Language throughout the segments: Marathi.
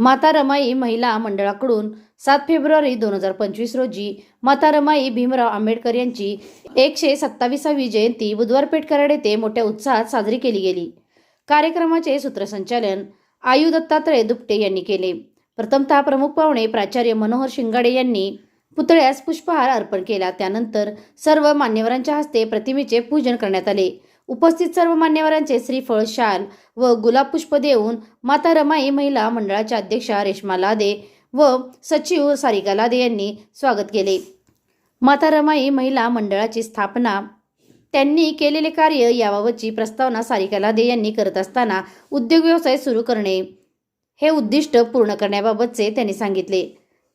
माता रमाई महिला मंडळाकडून सात फेब्रुवारी दोन हजार पंचवीस रोजी माता रमाई भीमराव आंबेडकर यांची एकशे सत्तावीसावी जयंती बुधवार पेठकराड येथे मोठ्या उत्साहात साजरी केली गेली. कार्यक्रमाचे सूत्रसंचालन आयु दत्तात्रय दुपटे यांनी केले. प्रथमतः प्रमुख पाहुणे प्राचार्य मनोहर शिंगाडे यांनी पुतळ्यास पुष्पहार अर्पण केला. त्यानंतर सर्व मान्यवरांच्या हस्ते प्रतिमेचे पूजन करण्यात आले. उपस्थित सर्व मान्यवरांचे श्रीफळ शाल व गुलाब पुष्प देऊन माता रमाई महिला मंडळाच्या अध्यक्षा रेश्मा लादे व सचिव सारिका लादे यांनी स्वागत केले. माता रमाई महिला मंडळाची स्थापना त्यांनी केलेले कार्य याबाबतची प्रस्तावना सारिका लादे यांनी करत असताना उद्योग व्यवसाय सुरू करणे हे उद्दिष्ट पूर्ण करण्याबाबतचे त्यांनी सांगितले.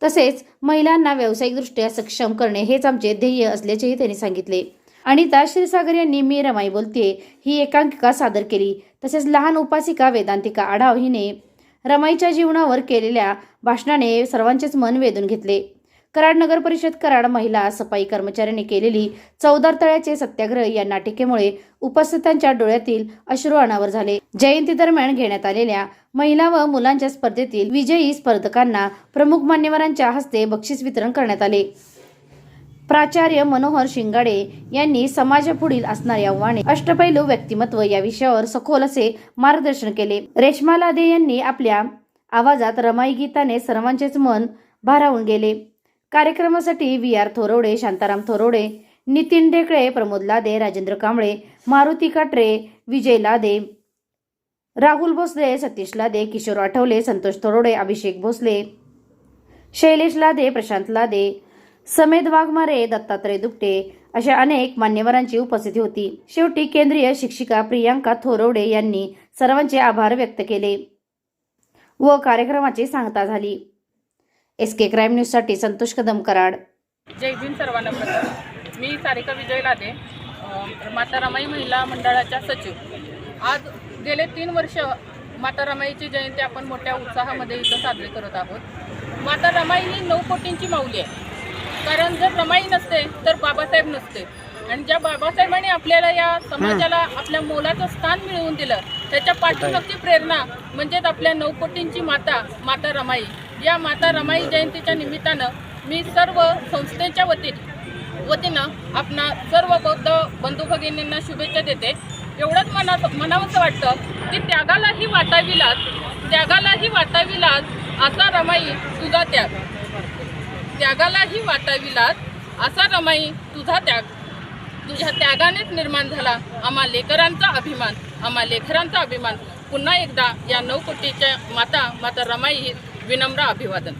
तसेच महिलांना व्यावसायिकदृष्ट्या सक्षम करणे हेच आमचे ध्येय असल्याचेही त्यांनी सांगितले. अनिता क्षीरसागर यांनी मी रमाई बोलते ही एकांकिका सादर केली. तसेच लहान उपासिका वेदांतिका आढाव हिने रमाईच्या जीवनावर केलेल्या भाषणाने सर्वांचेच मन वेधून घेतले. कराड नगर परिषद कराड महिला सफाई कर्मचाऱ्यांनी केलेली चौदार तळ्याचे सत्याग्रह या नाटिकेमुळे उपस्थितांच्या डोळ्यातील अश्रू अनावर झाले. जयंती दरम्यान घेण्यात आलेल्या महिला व मुलांच्या स्पर्धेतील विजयी स्पर्धकांना प्रमुख मान्यवरांच्या हस्ते बक्षीस वितरण करण्यात आले. प्राचार्य मनोहर शिंगाडे यांनी समाजापुढील असणारी आव्हाने अष्टपैलू व्यक्तिमत्व या विषयावर सखोल असे मार्गदर्शन केले. रेश्मा लादे यांनी आपल्या आवाजात रमाई गीताने सर्वांचेच मन भारावून गेले. कार्यक्रमासाठी व्ही आर थोरवडे शांताराम थोरवडे नितीन ढेकळे प्रमोद लादे राजेंद्र कांबळे मारुती काटरे विजय लादे राहुल भोसले सतीश लादे किशोर आठवले संतोष थोरवडे अभिषेक भोसले शैलेश लादे प्रशांत लादे समेद वाघमारे दत्तात्रय दुपटे अशा अनेक मान्यवरांची उपस्थिती होती. शेवटी केंद्रीय शिक्षिका प्रियांका थोरवडे यांनी सर्वांचे आभार व्यक्त केले व कार्यक्रमाची सांगता झाली. एस के क्राईम न्यूजसाठी संतोष कदम कराड. जय भीम सर्वांना मी सारिका विजय लादे माता रमाई महिला मंडळाच्या सचिव. आज गेले तीन वर्ष माता रमाईची जयंती आपण मोठ्या उत्साहामध्ये इथं साजरी करत आहोत. माता रमाई ही नऊ कोटींची माऊली आहे. कारण जर रमाई नसते तर बाबासाहेब नसते. आणि ज्या बाबासाहेबांनी आपल्याला या समाजाला आपल्या मोलाचं स्थान मिळवून दिलं त्याच्या पाठीमागची प्रेरणा म्हणजेच आपल्या नऊ कोटींची माता माता रमाई. या माता रमाई जयंतीच्या निमित्तानं मी सर्व संस्थेच्या वतीने वतीनं आपणा सर्व बौद्ध बंधू भगिनींना शुभेच्छा देते. एवढंच मनात मनावंसं वाटतं की त्यागालाही वाटावी लाज त्यागालाही वाटावी लाज असा रमाई तुझा त्याग. त्यागालाही वाटावी लाज असा रमाई तुझा त्याग. तुझ्या त्यागानेच निर्माण झाला आम्हा लेकरांचा अभिमान आम्हा लेकरांचा अभिमान. पुन्हा एकदा या नऊ कोटीच्या माता माता रमाई विनम्र अभिवादन.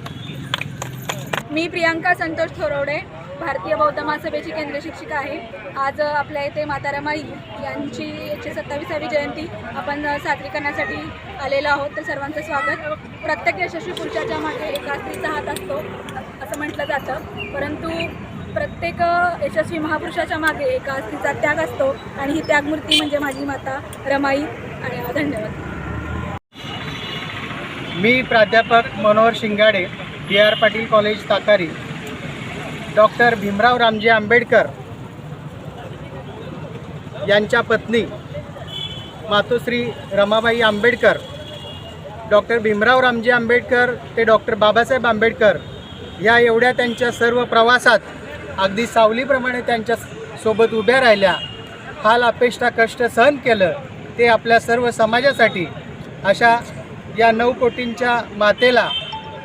मी प्रियांका संतोष थोरवडे भारतीय बौद्ध महासभेची केंद्र शिक्षिका आहे. आज आपल्या इथे माता रमाई यांची एकशे सत्तावीसावी जयंती आपण साजरी करण्यासाठी आलेलो आहोत. तर सर्वांचं स्वागत. प्रत्येक यशस्वी पुरुषाच्या मागे एका स्त्रीचा हात असतो. असं म्हटलं जातं. परंतु प्रत्येक यशस्वी महापुरुषाच्या मागे एका तिचा त्याग असतो आणि ही त्यागमूर्ती म्हणजे माझी माता रमाई आणि धन्यवाद. मी प्राध्यापक Manohar Shingade B R Patil college Takari. Doctor Bhimrao Ramji Ambedkar यांच्या पत्नी मातोश्री रमाबाई आंबेडकर डॉक्टर भीमराव रामजी आंबेडकर ते डॉक्टर बाबासाहेब आंबेडकर या एवढ्या त्यांच्या सर्व प्रवासात अगदी सावलीप्रमाणे त्यांच्यासोबत उभ्या राहिल्या. हाल अपेष्टा कष्ट सहन केलं ते आपल्या सर्व समाजासाठी अशा या नऊ कोटींच्या मातेला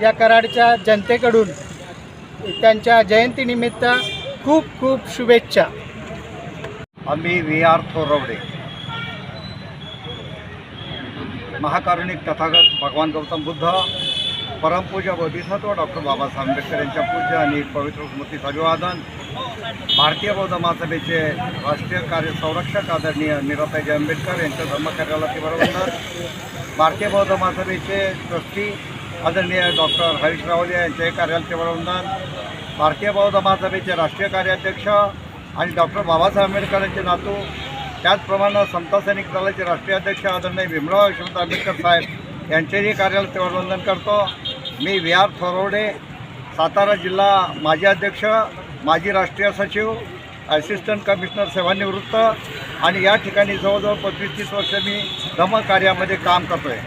या कराडच्या जनतेकडून त्यांच्या जयंतीनिमित्त खूप खूप शुभेच्छा. आम्ही व्ही आर थोरवडे. महाकारुणिक तथागत भगवान गौतम बुद्ध परमपूज्य बोधिसत्व डॉक्टर बाबासाहेब आंबेडकर यांच्या पूज्य आणि पवित्र स्मृतीचं अभिवादन भारतीय बौद्ध महासभेचे राष्ट्रीय कार्य संरक्षक आदरणीय निराताजी आंबेडकर यांच्या धर्मकार्याला तीव्रवंदन भारतीय बौद्ध महासभेचे ट्रस्टी आदरणीय डॉक्टर हरीश रावले यांच्याही कार्यालयाचे वरवंदन भारतीय बौद्ध महासभेचे राष्ट्रीय कार्याध्यक्ष आणि डॉक्टर बाबासाहेब आंबेडकर यांचे नातू त्याचप्रमाणे समता सैनिक दलाचे राष्ट्रीय अध्यक्ष आदरणीय भीमराव यशवंत आंबेडकर साहेब यांचेही कार्यालयाचे वरवंदन करतो. मी व्ही आर थोरवडे सातारा जिल्हा माजी अध्यक्ष माजी राष्ट्रीय सचिव असिस्टंट कमिशनर सेवानिवृत्त आणि या ठिकाणी जवळजवळ पंचवीस तीस वर्ष मी धम्म कार्यामध्ये काम करतो आहे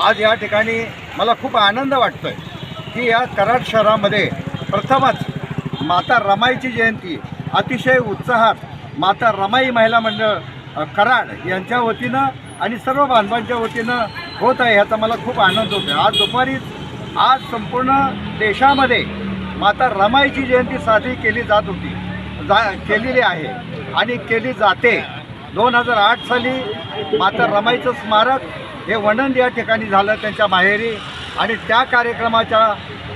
आज या ठिकाणी मला खूप आनंद वाटतो आहे की या कराड शहरामध्ये प्रथमच माता रमाईची जयंती अतिशय उत्साहात माता रमाई महिला मंडळ कराड यांच्या वतीनं आणि सर्व बांधवांच्या वतीनं होत आहे ह्याचा मला खूप आनंद होतो आहे आज दुपारीच आज संपूर्ण देशामध्ये माता रमाईची जयंती साजरी केली जात होती जा केलेली आहे आणि केली जाते. दोन हजार आठ साली माता रमाईचं स्मारक हे वणंद या ठिकाणी झालं त्यांच्या माहेरी आणि त्या कार्यक्रमाच्या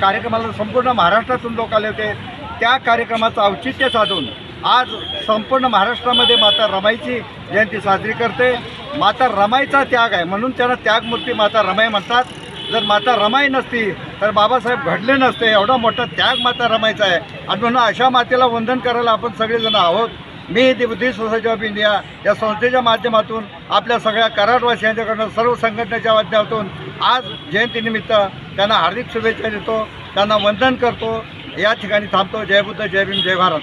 कार्यक्रमाला संपूर्ण महाराष्ट्रातून लोक आले होते. त्या कार्यक्रमाचं औचित्य साधून आज संपूर्ण महाराष्ट्रामध्ये माता रमाईची जयंती साजरी करते. माता रमाईचा त्याग आहे म्हणून त्यांना त्यागमूर्ती माता रमाई म्हणतात. जर माता रमाई नसती तर बाबासाहेब घडले नसते. एवढा मोठा त्याग माता रमाईचा आहे. आणि म्हणून अशा मातेला वंदन करायला आपण सगळेजण आहोत. मी the Buddhist society of India या संस्थेच्या माध्यमातून आपल्या सगळ्या कराडवासियांच्याकडनं सर्व संघटनेच्या माध्यमातून आज जयंतीनिमित्त त्यांना हार्दिक शुभेच्छा देतो. त्यांना वंदन करतो. या ठिकाणी थांबतो. जय बुद्ध जय भीम जय भारत.